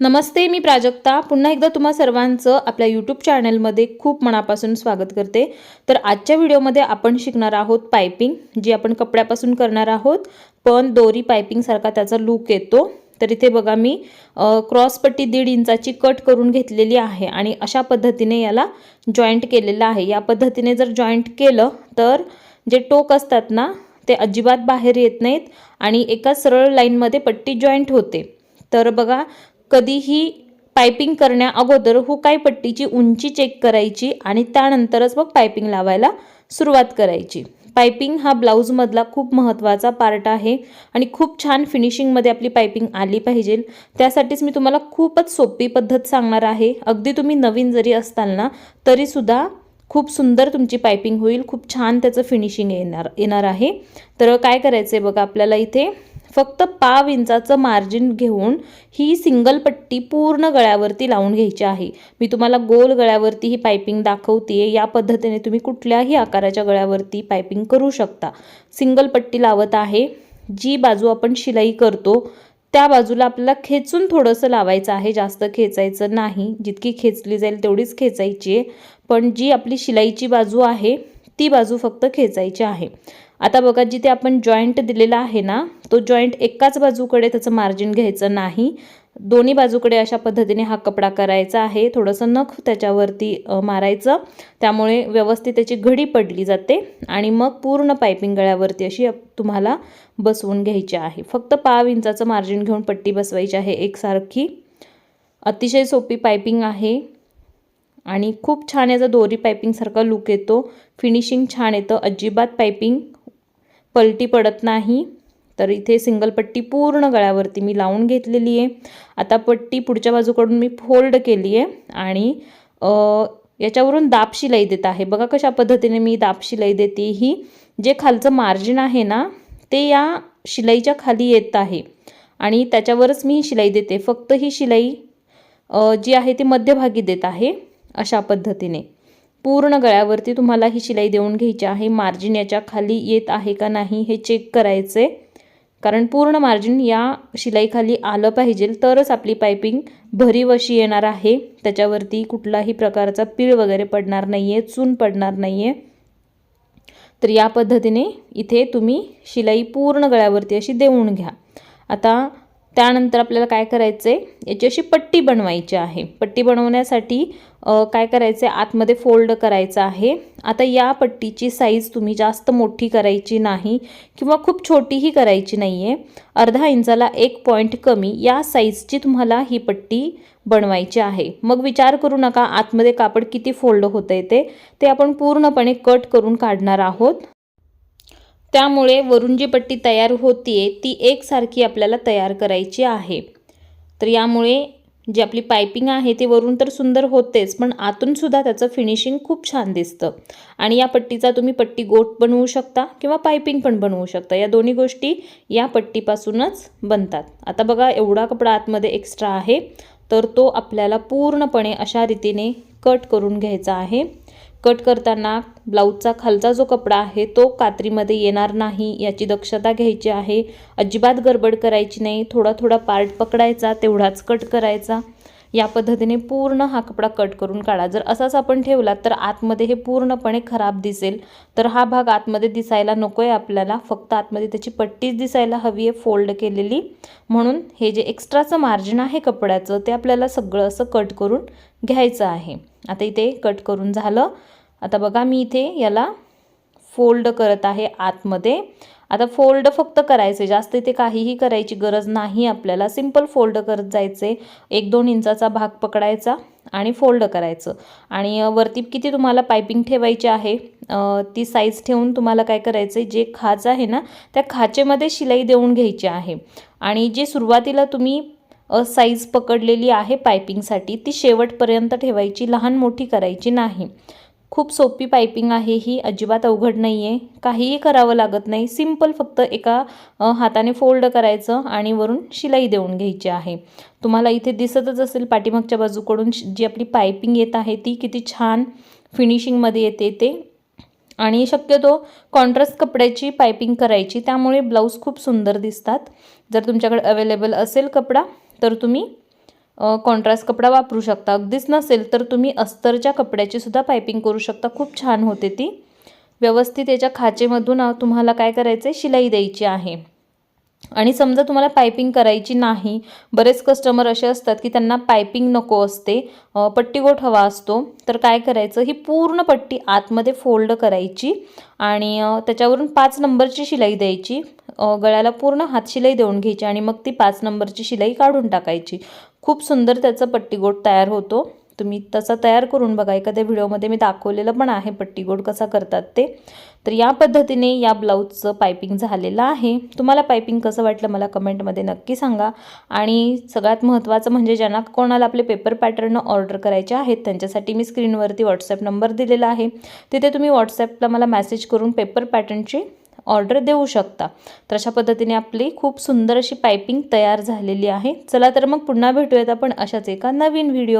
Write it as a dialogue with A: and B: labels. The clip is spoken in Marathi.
A: नमस्ते मी प्राजक्ता. पुन्हा एकदा तुम्हा सर्वांचं आपल्या यूट्यूब चॅनलमध्ये खूप मनापासून स्वागत करते. तर आजच्या व्हिडिओमध्ये आपण शिकणार आहोत पायपिंग जी आपण कपड्यापासून करणार आहोत. पण दोरी पायपिंगसारखा त्याचा लूक येतो. तर इथे बघा मी क्रॉसपट्टी दीड इंचाची कट करून घेतलेली आहे आणि अशा पद्धतीने याला जॉईंट केलेलं आहे. या पद्धतीने जर जॉईंट केलं तर जे टोक असतात ना ते अजिबात बाहेर येत नाहीत आणि एका सरळ लाईनमध्ये पट्टी जॉईंट होते. तर बघा कधीही पायपिंग करण्या अगोदर हुकाई पट्टीची उंची चेक करायची आणि त्यानंतरच मग पायपिंग लावायला सुरुवात करायची. पायपिंग हा ब्लाऊजमधला खूप महत्त्वाचा पार्ट आहे आणि खूप छान फिनिशिंगमध्ये आपली पायपिंग आली पाहिजे. त्यासाठीच मी तुम्हाला खूपच सोपी पद्धत सांगणार आहे. अगदी तुम्ही नवीन जरी असताल ना तरीसुद्धा खूप सुंदर तुमची पायपिंग होईल. खूप छान त्याचं फिनिशिंग येणार येणार आहे. तर काय करायचं आहे बघा आपल्याला इथे फक्त पाव इंचाचं मार्जिन घेऊन ही सिंगल पट्टी पूर्ण गळ्यावरती लावून घ्यायची आहे. मी तुम्हाला गोल गळ्यावरती ही पायपिंग दाखवते या पद्धतीने तुम्ही कुठल्याही आकाराच्या गळ्यावरती पायपिंग करू शकता. सिंगल पट्टी लावत आहे. जी बाजू आपण शिलाई करतो त्या बाजूला आपल्याला खेचून थोडंसं लावायचं आहे. जास्त खेचायचं नाही. जितकी खेचली जाईल तेवढीच खेचायची आहे. पण जी आपली शिलाईची बाजू आहे ती बाजू फक्त खेचायची आहे. आता बघा जिथे आपण जॉईंट दिलेला आहे ना तो जॉईंट एकाच बाजूकडे त्याचं मार्जिन घ्यायचं नाही. दोन्ही बाजूकडे अशा पद्धतीने हा कपडा करायचा आहे. थोडंसं नख त्याच्यावरती मारायचं. त्यामुळे व्यवस्थित त्याची घडी पडली जाते आणि मग पूर्ण पायपिंग गळ्यावरती अशी तुम्हाला बसवून घ्यायची आहे. फक्त पाव इंचाचं मार्जिन घेऊन पट्टी बसवायची आहे एकसारखी. अतिशय सोपी पायपिंग आहे आणि खूप छान याचा दोरी पायपिंगसारखा लुक येतो. फिनिशिंग छान येतं. अजिबात पायपिंग पलटी पडत नाही. तर इथे सिंगल पट्टी पूर्ण गळ्यावरती मी लावून घेतलेली आहे. आता पट्टी पुढच्या बाजूकडून मी फोल्ड केली आहे आणि याच्यावरून दाब शिलाई देत आहे. बघा कशा पद्धतीने मी दाब शिलाई देते ही. जे खालचं मार्जिन आहे ना ते या शिलाईच्या खाली येत आहे. आणि त्याच्यावरच मी ही शिलाई देते. फक्त ही शिलाई जी आहे ती मध्यभागी देत आहे अशा पद्धतीने. पूर्ण गळ्यावरती तुम्हाला ही शिलाई देऊन घ्यायची आहे. मार्जिन याच्या खाली येत आहे का नाही हे चेक करायचे. कारण पूर्ण मार्जिन या शिलाईखाली आलं पाहिजे तरच आपली पायपिंग भरीव अशी येणार आहे. त्याच्यावरती कुठलाही प्रकारचा पीळ वगैरे पडणार नाही आहे चून पडणार नाही आहे तर या पद्धतीने इथे तुम्ही शिलाई पूर्ण गळ्यावरती अशी देऊन घ्या. आता त्यानंतर आपल्याला काय करायचं आहे याची अशी पट्टी बनवायची आहे. पट्टी बनवण्यासाठी काय करायचं आहे आतमध्ये फोल्ड करायचं आहे. आता या पट्टीची साईज तुम्ही जास्त मोठी करायची नाही किंवा खूप छोटीही करायची नाही आहे अर्धा इंचाला एक पॉईंट कमी या साईजची तुम्हाला ही पट्टी बनवायची आहे. मग विचार करू नका आतमध्ये कापड किती फोल्ड होतं आहे ते. ते आपण पूर्णपणे कट करून काढणार आहोत. त्यामुळे वरून जी पट्टी तयार होतीये ती एकसारखी आपल्याला तयार करायची आहे. तर यामुळे जी आपली पायपिंग आहे ती वरून तर सुंदर होतेच पण आतूनसुद्धा त्याचं फिनिशिंग खूप छान दिसतं. आणि या पट्टीचा तुम्ही पट्टी गोट बनवू शकता किंवा पायपिंग पण बनवू शकता. या दोन्ही गोष्टी या पट्टीपासूनच बनतात. आता बघा एवढा कपडा आतमध्ये एक्स्ट्रा आहे तर तो आपल्याला पूर्णपणे अशा रीतीने कट करून घ्यायचा आहे. कट करताना ब्लाऊजचा खालचा जो कपडा आहे तो कात्रीमध्ये येणार नाही याची दक्षता घ्यायची आहे. अजिबात गडबड करायची नाही. थोडा थोडा पार्ट पकडायचा तेवढाच कट करायचा. या पद्धतीने पूर्ण हा कपडा कट करून काढा. जर असाच आपण ठेवला तर आतमध्ये हे पूर्णपणे खराब दिसेल. तर हा भाग आतमध्ये दिसायला नको आहे आपल्याला. फक्त आतमध्ये त्याची पट्टीच दिसायला हवी आहे फोल्ड केलेली. म्हणून हे जे एक्स्ट्राचं मार्जिन आहे कपड्याचं ते आपल्याला सगळं असं कट करून घ्यायचं आहे. आता इथे कट करून झालं. आता बघा मी इथे याला फोल्ड करत आहे आतमध्ये. आता फोल्ड फक्त करायचे जास्त इथे काहीही करायची गरज नाही आपल्याला. सिंपल फोल्ड करत जायचे. एक दोन इंचाचा भाग पकडायचा आणि फोल्ड करायचं. आणि वरती किती तुम्हाला पायपिंग ठेवायची आहे ती साईज ठेवून तुम्हाला काय करायचं आहे जे खाच आहे ना त्या खाचेमध्ये शिलाई देऊन घ्यायची आहे. आणि जे सुरुवातीला तुम्ही साईज पकडलेली आहे पायपिंगसाठी ती शेवटपर्यंत ठेवायची लहान मोठी करायची नाही. खूप सोपी पायपिंग आहे ही अजिबात अवघड नाही आहे काहीही करावं लागत नाही. सिंपल फक्त एका हाताने फोल्ड करायचं आणि वरून शिलाई देऊन घ्यायची आहे. तुम्हाला इथे दिसतच असेल पाठीमागच्या बाजूकडून जी आपली पायपिंग येत आहे ती किती छान फिनिशिंगमध्ये येते ते. आणि शक्यतो कॉन्ट्रास्ट कपड्याची पायपिंग करायची. त्यामुळे ब्लाऊज खूप सुंदर दिसतात. जर तुमच्याकडे अवेलेबल असेल कपडा तर तुम्ही कॉन्ट्रास्ट कपडा वापरू शकता. अगदीच नसेल तर तुम्ही अस्तरच्या कपड्याची सुद्धा पायपिंग करू शकता. खूप छान होते ती. व्यवस्थित याच्या खाचेमधून तुम्हाला काय करायचं आहे शिलाई द्यायची आहे. आणि समजा तुम्हाला पायपिंग करायची नाही बरेच कस्टमर असे असतात की त्यांना पायपिंग नको असते पट्टीगोट हवा असतो तर काय करायचं? ही पूर्ण पट्टी आतमध्ये फोल्ड करायची आणि त्याच्यावरून पाच नंबरची शिलाई द्यायची. गळ्याला पूर्ण हात शिलाई देऊन घ्यायची आणि मग ती पाच नंबरची शिलाई काढून टाकायची. खूप सुंदर त्याचा पट्टीगोट तयार होतो. तुम्ही तसा तयार करून बघा. एखाद्या व्हिडिओमध्ये मी दाखवलेलं पण आहे पट्टीगोट कसा करतात ते. तर या पद्धतीने या ब्लाऊजचं पायपिंग झालेलं आहे. तुम्हाला पायपिंग कसं वाटलं मला कमेंटमध्ये नक्की सांगा. आणि सगळ्यात महत्त्वाचं म्हणजे ज्यांना कोणाला आपले पेपर पॅटर्न ऑर्डर करायचे आहेत त्यांच्यासाठी मी स्क्रीनवरती व्हॉट्सॲप नंबर दिलेला आहे. तिथे तुम्ही व्हॉट्सॲपला मला मेसेज करून पेपर पॅटर्नची ऑर्डर देऊ शकता. तर अशा पद्धतीने आपली खूप सुंदर अशी पायपिंग तयार झालेली आहे. चला तर मग पुन्हा भेटूयात आपण अशाच एका नवीन व्हिडिओ